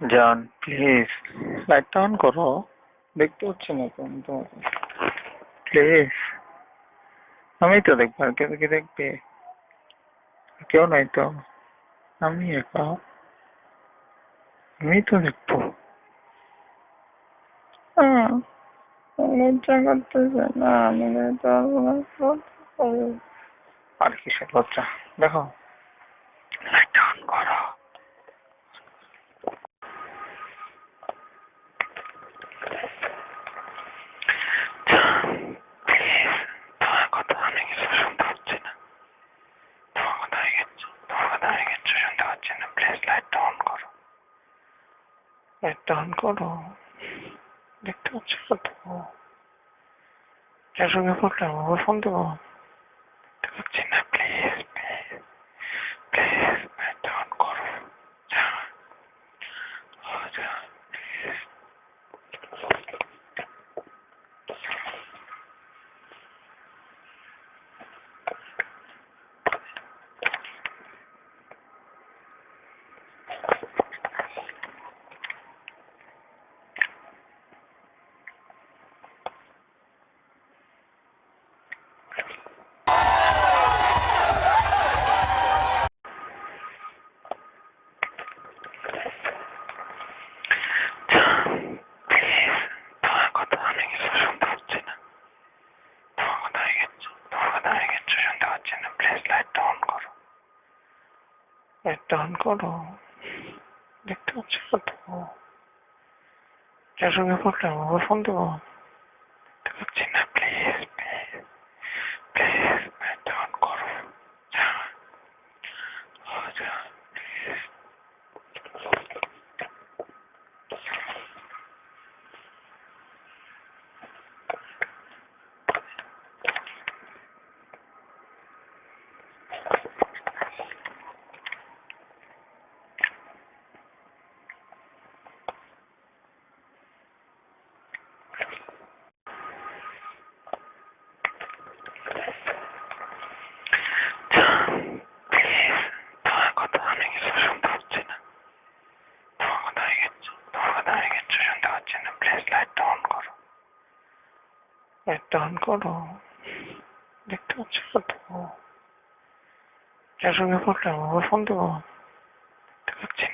জান প্লিজ লাইটটা অন করো। দেখতে হচ্ছে না তো, আমি তোমাকে। প্লিজ আমি তো দেখব, আর কেউ কি দেখবে? কেউ নাই তো। আমি একা। আমি তো দেখব। লজ্জা করতেছে না আমি আর কিসের লজ্জা? দেখো লাইটটা অন করো তোমার কথা আমি কিছু শুনতে পাচ্ছি না তোমার কথা আমি কিচ্ছু তোমার কথা আমি কিচ্ছু শুনতে পাচ্ছি না প্লিজ লাইটটা অন করো লাইটটা অন করো দেখতে পাচ্ছি কত যার সঙ্গে পড়লাম আবার ফোন দেবো দেখতে পাচ্ছি না প্লিজ প্লিজ প্লিজ লাইটটা অন করো যা ও যা প্লিজ প্লিজ তোমার কথা আমি কিছু শুনতে পাচ্ছি না তোমার কথা আমি কিচ্ছু তোমার কথা আমি কিচ্ছু শুনতে পাচ্ছি না প্লিজ লাইটটা অন করো লাইটটা অন করো দেখতে পাচ্ছি কত যার সঙ্গে পড়লাম আবার ফোন দেবো দেখতে পাচ্ছি না প্লিজ প্লিজ প্লিজ লাইটটা অন করো যা ও যা প্লিজ প্লিজ তোমার কথা আমি কিছু শুনতে পাচ্ছি না তোমার কথা আমি কিচ্ছু তোমার কথা আমি কিচ্ছু পাচ্ছি প্লিজ লাইটটা অন করো। লাইটটা অন করো। দেখতে পাচ্ছি কত? যার সঙ্গে পড়লাম আবার ফোন দেবো। দেখতে পাচ্ছি